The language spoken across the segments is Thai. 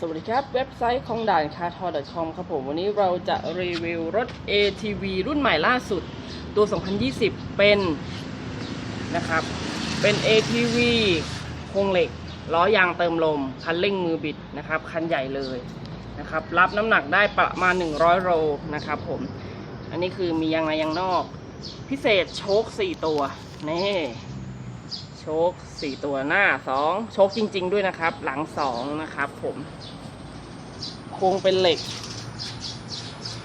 สวัสดีครับ เว็บไซต์ของด่านคาทอ .com ครับผม วันนี้เราจะรีวิวรถ ATV รุ่นใหม่ล่าสุด ตัว 2020 เป็นนะครับ เป็น ATV โครงเหล็ก ล้อยางเติมลม คันเร่งมือบิดนะครับ คันใหญ่เลยนะครับ รับน้ำหนักได้ประมาณ 100 โลนะครับผม อันนี้คือมียางในยางนอก พิเศษโชค 4 ตัว นี่ ชคสี่ตัวหน้าสองโชคจริง ๆ ด้วยนะครับ หลังสองนะครับผมโครงเป็นเหล็ก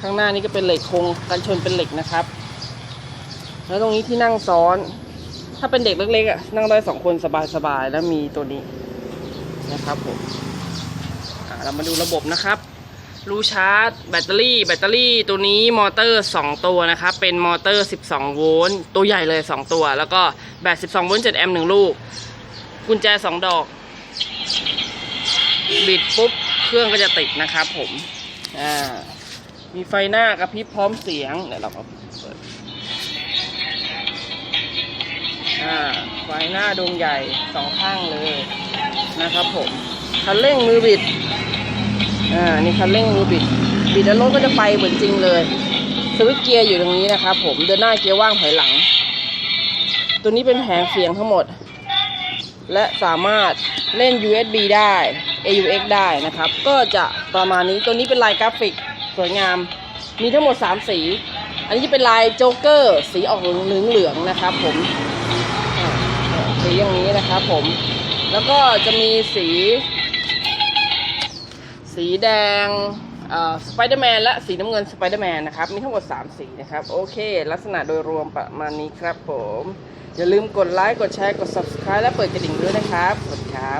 ข้างหน้านี่ก็เป็นเหล็กโครงกันชนเป็นเหล็กนะครับ แล้วตรงนี้ที่นั่งซ้อน ถ้าเป็นเด็กเล็กๆอะนั่งได้สองคนสบายๆแล้วมีตัวนี้นะครับผมเรามาดูระบบนะครับ รูชาร์จแบตเตอรี่ แบตเตอรี่ตัวนี้มอเตอร์ 2 ตัวนะครับเป็นมอเตอร์ 12 โวลต์ตัวใหญ่เลย 2 ตัว แล้วก็แบต 12 โวลต์ 7 แอมป์1ลูก กุญแจ 2 ดอก บิดปุ๊บ เครื่องก็จะติดนะครับผม อ่า มีไฟหน้ากระพริบพร้อมเสียง เดี๋ยวเราก็เปิดอ่า ไฟหน้าดวงใหญ่สองข้างเลยนะครับผมคันเร่งมือบิด อ่านี่คันเร่งมือบิดบิดแล้วรถก็จะไปเหมือนจริงเลยสวิตช์เกียร์อยู่ตรงนี้นะครับผมเดินหน้าเกียร์ว่างถอยหลัง ตัวนี้เป็นแผงเสียงทั้งหมด และสามารถเล่น USB ได้ AUX ได้นะครับ ก็จะประมาณนี้ตัวนี้เป็นลายกราฟิกสวยงาม มีทั้งหมด 3 สี อันนี้จะเป็นลายโจ๊กเกอร์ สีออกเหลืองเหลืองนะครับผมสีอย่างนี้นะครับผม แล้วก็จะมีสี สีแดงสไปเดอร์แมนและสีน้ำเงินสไปเดอร์แมนนะครับ มีทั้งหมด 3 สีนะครับ โอเค ลักษณะโดยรวมประมาณนี้ครับผม อย่าลืมกดไลค์ กดแชร์ กด subscribe และเปิดกระดิ่งด้วยนะครับ สวัสดีครับ